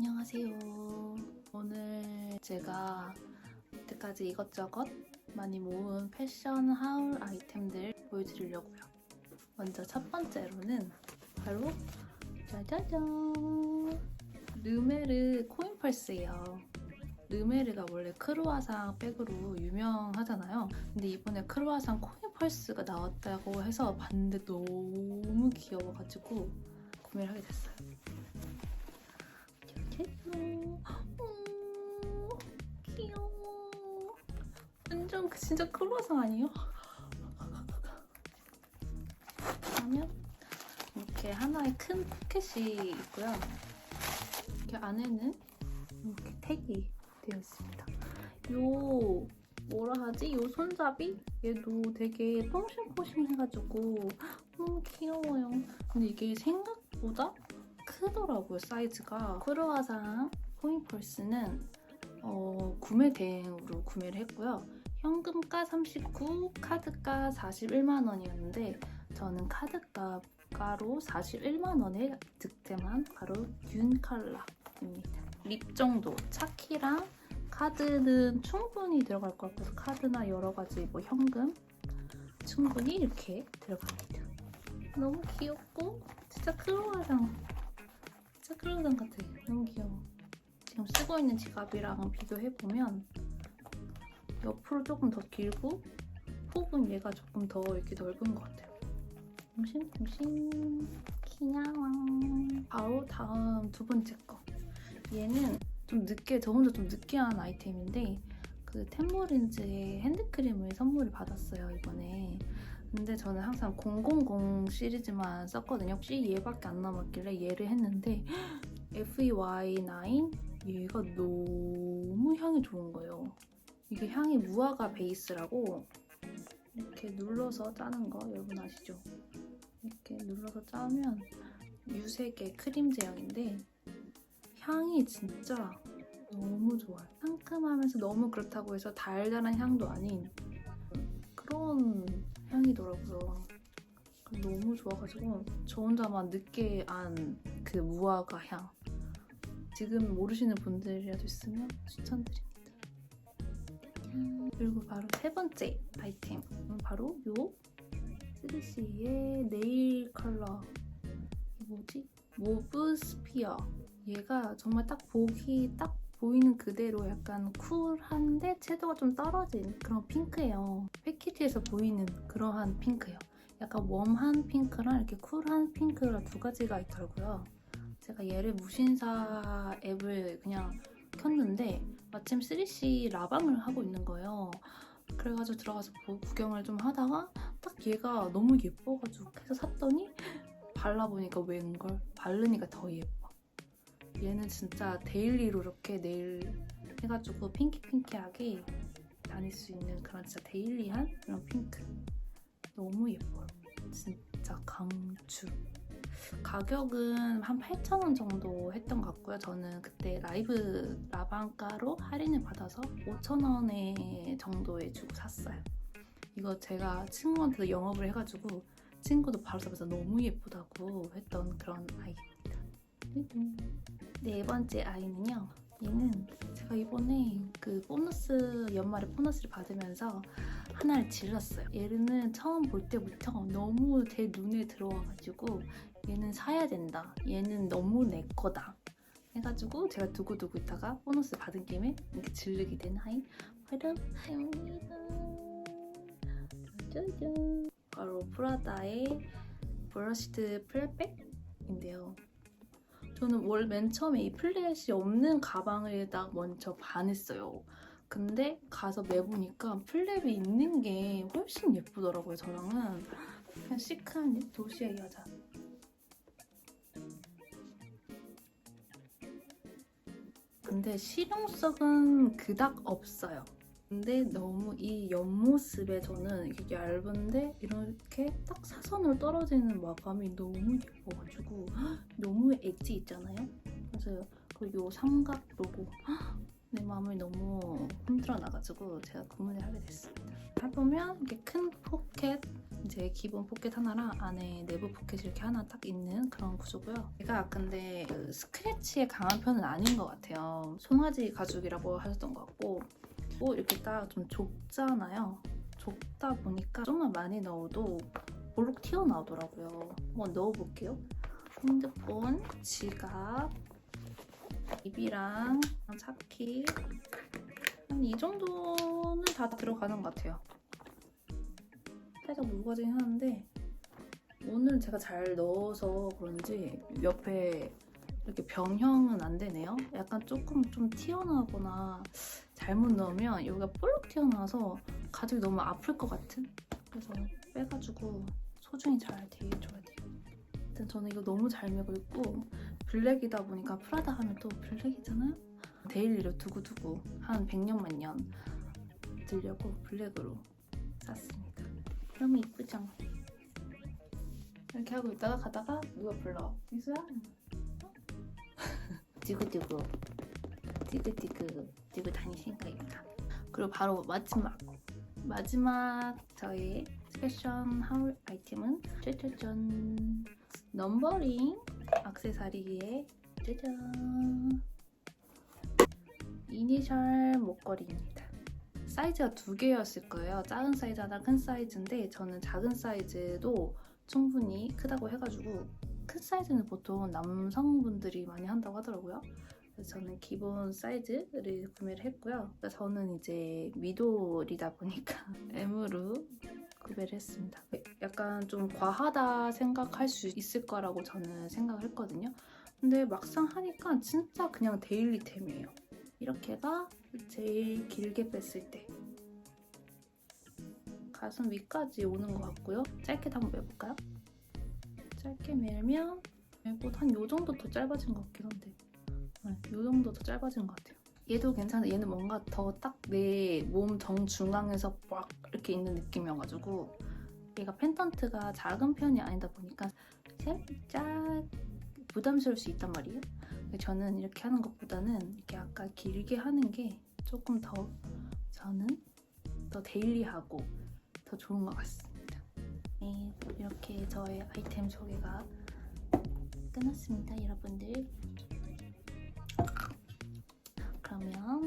안녕하세요. 오늘 제가 이때까지 이것저것 많이 모은 패션 하울 아이템들 보여드리려고요. 먼저 첫 번째로는 바로 짜자잔! 르메르 코인펄스예요. 르메르가 원래 크루아상 백으로 유명하잖아요. 근데 이번에 크루아상 코인펄스가 나왔다고 해서 봤는데 너무 귀여워가지고 구매를 하게 됐어요. 짜잔! 어, 귀여워. 완전 그 진짜 크루아상 아니에요? 그러면 이렇게 하나의 큰 포켓이 있고요. 이렇게 안에는 이렇게 택이 되어 있습니다. 요 뭐라 하지? 요 손잡이? 얘도 되게 퐁신퐁신 해가지고 너무 귀여워요. 근데 이게 생각보다 크더라고요 사이즈가. 크루아상 포인펄스는 어, 구매 대행으로 구매를 했고요. 현금가 39, 카드가 41만 원이었는데 저는 카드가로 41만 원에 득템한 바로 균 컬러입니다. 립 정도 차키랑 카드는 충분히 들어갈 것 같아서 카드나 여러 가지 뭐 현금 충분히 이렇게 들어갑니다. 너무 귀엽고 진짜 크로아상 크로아상 같아. 너무 귀여워. 지금 쓰고 있는 지갑이랑 비교해 보면 옆으로 조금 더 길고 폭은 얘가 조금 더 이렇게 넓은 것 같아요. 둥신둥신 귀여워. 바로 다음 두 번째 거. 얘는 좀 늦게 저 혼자 좀 느끼한 아이템인데 그 템모린즈의 핸드크림을 선물을 받았어요 이번에. 근데 저는 항상 000 시리즈만 썼거든요. 혹시 얘밖에 안 남았길래 얘를 했는데 FEY9 얘가 너무 향이 좋은 거예요. 이게 향이 무화과 베이스라고 이렇게 눌러서 짜는 거 여러분 아시죠? 이렇게 눌러서 짜면 유색의 크림 제형인데 향이 진짜 너무 좋아요. 상큼하면서 너무 그렇다고 해서 달달한 향도 아닌 그런 향이더라고요. 너무 좋아가지고 저 혼자만 늦게 안 그 무화과 향 지금 모르시는 분들이라도 있으면 추천드립니다. 그리고 바로 세 번째 아이템 바로 요 3CE의 네일 컬러 이 뭐지? 모브 스피어 얘가 정말 딱 보기 딱 보이는 그대로 약간 쿨한데 채도가 좀 떨어진 그런 핑크예요. 패키지에서 보이는 그러한 핑크예요. 약간 웜한 핑크랑 이렇게 쿨한 핑크가 두 가지가 있더라고요. 제가 얘를 무신사 앱을 그냥 켰는데 마침 3C 라방을 하고 있는 거예요. 그래가지고 들어가서 보- 구경을 좀 하다가 딱 얘가 너무 예뻐가지고 해서 샀더니 발라보니까 웬걸 바르니까 더 예뻐. 얘는 진짜 데일리로 이렇게 네일 해가지고 핑키핑키하게 다닐 수 있는 그런 진짜 데일리한 그런 핑크. 너무 예뻐요. 진짜 강추. 가격은 한 8,000원 정도 했던 것 같고요. 저는 그때 라이브 라방가로 할인을 받아서 5,000원에 정도에 주고 샀어요. 이거 제가 친구한테도 영업을 해가지고 친구도 바로 사면서 너무 예쁘다고 했던 그런 아이입니다. 네 번째 아이는요. 얘는 제가 이번에 그 보너스 연말에 보너스를 받으면서 하나를 질렀어요. 얘는 처음 볼 때부터 너무 제 눈에 들어와가지고 얘는 사야 된다. 얘는 너무 내 거다. 해가지고 제가 두고두고 있다가 보너스 받은 김에 이렇게 질르게 된 아이 바로 하입니다. 짜잔. 바로 프라다의 브러시드 플랫백인데요. 저는 월 맨 처음에 이 플랫이 없는 가방을 딱 먼저 반했어요. 근데 가서 매보니까 플랩이 있는 게 훨씬 예쁘더라고요, 저랑은. 그냥 시크한 도시의 여자. 근데 실용성은 그닥 없어요. 근데 너무 이 옆모습에 저는 이게 얇은데 이렇게 딱 사선으로 떨어지는 마감이 너무 예뻐가지고 헉, 너무 엣지 있잖아요. 그래서 그요 삼각 로고 헉, 내 마음을 너무 흔들어 나가지고 제가 구매를 하게 됐습니다. 해보면 이렇게 큰 포켓 이제 기본 포켓 하나랑 안에 내부 포켓이 이렇게 하나 딱 있는 그런 구조고요. 제가 근데 그 스크래치에 강한 편은 아닌 것 같아요. 송아지 가죽이라고 하셨던 것 같고 또 이렇게 딱 좀 좁잖아요. 좁다 보니까 좀만 많이 넣어도 볼록 튀어나오더라고요. 한번 넣어볼게요. 핸드폰, 지갑, 입이랑 차키 한 이 정도는 다 들어가는 것 같아요. 살짝 무거워지긴 하는데 오늘 제가 잘 넣어서 그런지 옆에 이렇게 병형은 안 되네요. 약간 조금 좀 튀어나오거나 잘못 넣으면 여기가 볼록 튀어나와서 가죽이 너무 아플 것 같은 그래서 빼가지고 소중히 잘 대해줘야 돼요. 일단 저는 이거 너무 잘 메고 있고 블랙이다 보니까 프라다 하면 또 블랙이잖아요. 데일리로 두고두고 한 100년 만 년 들려고 블랙으로 샀습니다. 너무 이쁘죠? 이렇게 하고 있다가 가다가 누가 불러 미수야? 어? 디그디그 디그디그 디그 다니시니까 이쁘다. 그리고 바로 마지막 마지막 저의 패션 하울 아이템은 짜자잔 넘버링 액세서리의 짜잔 이니셜 목걸이입니다. 사이즈가 두 개였을 거예요. 작은 사이즈 하나 큰 사이즈인데 저는 작은 사이즈도 충분히 크다고 해가지고 큰 사이즈는 보통 남성분들이 많이 한다고 하더라고요. 그래서 저는 기본 사이즈를 구매를 했고요. 저는 이제 미돌이다 보니까 M으로 구매를 했습니다. 약간 좀 과하다 생각할 수 있을 거라고 저는 생각을 했거든요. 근데 막상 하니까 진짜 그냥 데일리템이에요. 이렇게가 제일 길게 뺐을 때 가슴 위까지 오는 것 같고요. 짧게도 한번 매볼까요? 짧게 매면 매고 한요 정도 더 짧아진 것 같긴 한데 네, 요 정도 더 짧아진 것 같아요. 얘도 괜찮은데 얘는 뭔가 더 딱 내 몸 정중앙에서 막 이렇게 있는 느낌이어가지고 얘가 펜던트가 작은 편이 아니다 보니까 살짝 부담스러울 수 있단 말이에요. 저는 이렇게 하는 것보다는 이렇게 약간 길게 하는 게 조금 더 저는 더 데일리하고 더 좋은 것 같습니다. 네, 이렇게 저의 아이템 소개가 끝났습니다, 여러분들. 그러면